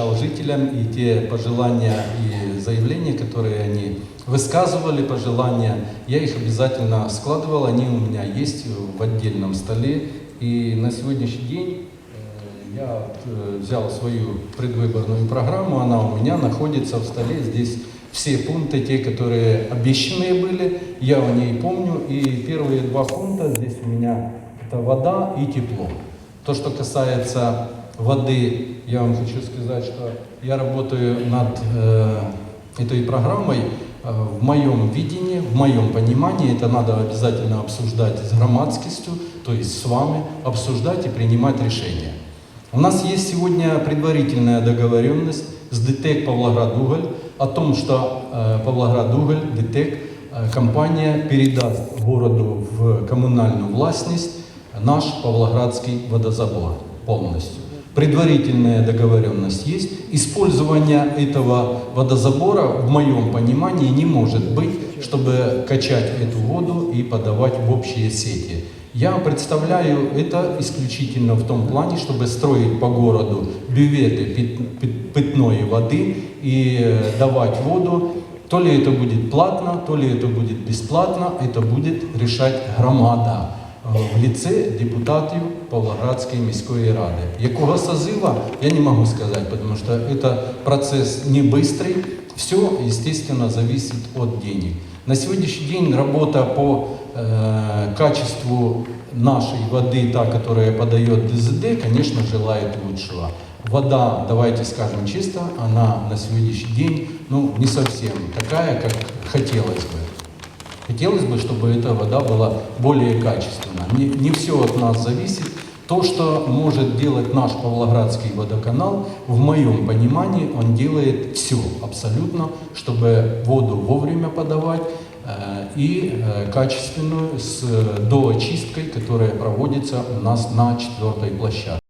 дал жителям и те пожелания и заявления, которые они высказывали, пожелания, я их обязательно складывал, они у меня есть в отдельном столе. И на сегодняшний день э, я э, взял свою предвыборную программу, она у меня находится в столе. Здесь все пункты, те, которые обещанные были, я о ней помню. И первые два пункта здесь у меня это вода и тепло. То, что касается воды, я вам хочу сказать, что я работаю над э, этой программой. Э, В моем видении, в моем понимании, это надо обязательно обсуждать с громадскостью, то есть с вами, обсуждать и принимать решения. У нас есть сегодня предварительная договоренность с ДТЭК Павлоград-Уголь о том, что э, Павлоград-Уголь, ДТЭК, э, компания передаст городу в коммунальную властность наш Павлоградский водозабор полностью. Предварительная договоренность есть. Использование этого водозабора, в моем понимании, не может быть, чтобы качать эту воду и подавать в общие сети. Я представляю это исключительно в том плане, чтобы строить по городу бюветы пит- пит- питной воды и э, давать воду. То ли это будет платно, то ли это будет бесплатно, это будет решать громада в ліце депутатів Павлоградської міської ради. Якого созыва, я не могу сказать, потому что это процесс не быстрый. Все, естественно, зависит от денег. На сегодняшний день работа по э, качеству нашей воды, та, которая подает ДЗД, конечно, желает лучшего. Вода, давайте скажем чисто, она на сегодняшний день ну, не совсем такая, как хотелось бы. Хотелось бы, чтобы эта вода была более качественна. Не, не все от нас зависит. То, что может делать наш Павлоградский водоканал, в моем понимании, он делает все абсолютно, чтобы воду вовремя подавать э, и э, качественную с доочисткой, которая проводится у нас на четвертой площадке.